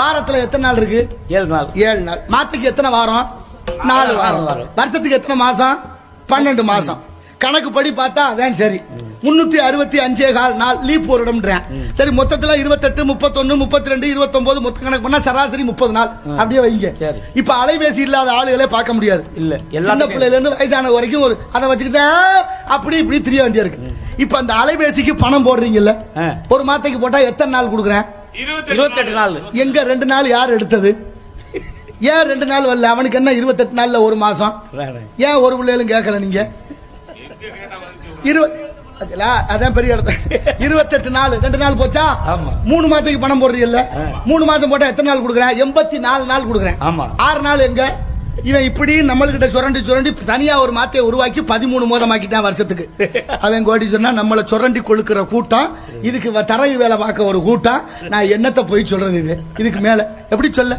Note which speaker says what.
Speaker 1: வாரத்துல எத்தனை நாள் இருக்கு?
Speaker 2: ஏழு நாள்.
Speaker 1: ஏழு நாள். மாத்துக்கு எத்தனை வாரம்? நாலு வாரம். வருஷத்துக்கு எத்தனை மாசம் பன்னெண்டு மாசம் கணக்கு படி பார்த்தா அதான் சரி. முன்னூத்தி அறுபத்தி அஞ்சே கால் நாள் லீப் ஒரு இடம்ன்றேன் சரி மொத்தத்துல இருபத்தெட்டு முப்பத்தொன்னு முப்பத்தி ரெண்டு இருபத்தொன்பது மொத்த கணக்கு பண்ணா சராசரி முப்பது நாள். அப்படியே வைங்க. இப்ப அலைபேசி இல்லாத ஆளுகளே பார்க்க முடியாது.
Speaker 2: இல்ல
Speaker 1: சின்ன பிள்ளையில இருந்து வயசான வரைக்கும் ஒரு அதை வச்சுக்கிட்டே அப்படி இப்படி திரிய வேண்டியா இருக்கு. இப்ப அந்த அலைபேசிக்கு பணம் போடுறீங்கல்ல. ஒரு மாத்தைக்கு போட்டா எத்தனை நாள் கொடுக்குறேன்?
Speaker 2: இருபத்தெட்டு நாள்.
Speaker 1: எங்க ரெண்டு நாள் யார் எடுத்தது? ஏன் ரெண்டு நாள் வரல? அவனுக்கு என்ன இருபத்தெட்டு நாள்ல ஒரு மாசம்? ஏன் ஒரு பிள்ளைகளும் கேட்கல நீங்க? இருபது? அதான் பெரிய இடத்த இருபத்தெட்டு நாள். ரெண்டு நாள் போச்சா?
Speaker 2: ஆமா.
Speaker 1: மூணு மாதத்துக்கு பணம் போடுறீங்கல்ல. மூணு மாதம் போட்டா எத்தனை நாள் கொடுக்குறேன்? எண்பத்தி நாலு நாள் கொடுக்குறேன்.
Speaker 2: ஆமா.
Speaker 1: ஆறு நாள் எங்க? இவன் இப்படி நம்மள்கிட்ட சுரண்டி சுரண்டி தனியா ஒரு மாத்தையை உருவாக்கி பதிமூணு மோதமாக்கிட்டான் வருஷத்துக்கு. அவன் கோடி சொன்னா நம்மளை சுரண்டி கொழுக்கிற கூட்டம் இதுக்கு தரை வேலை பார்க்க ஒரு கூட்டம். நான் என்னத்தை போய் சொல்றது இது? இதுக்கு மேல. எப்படி சொல்ல?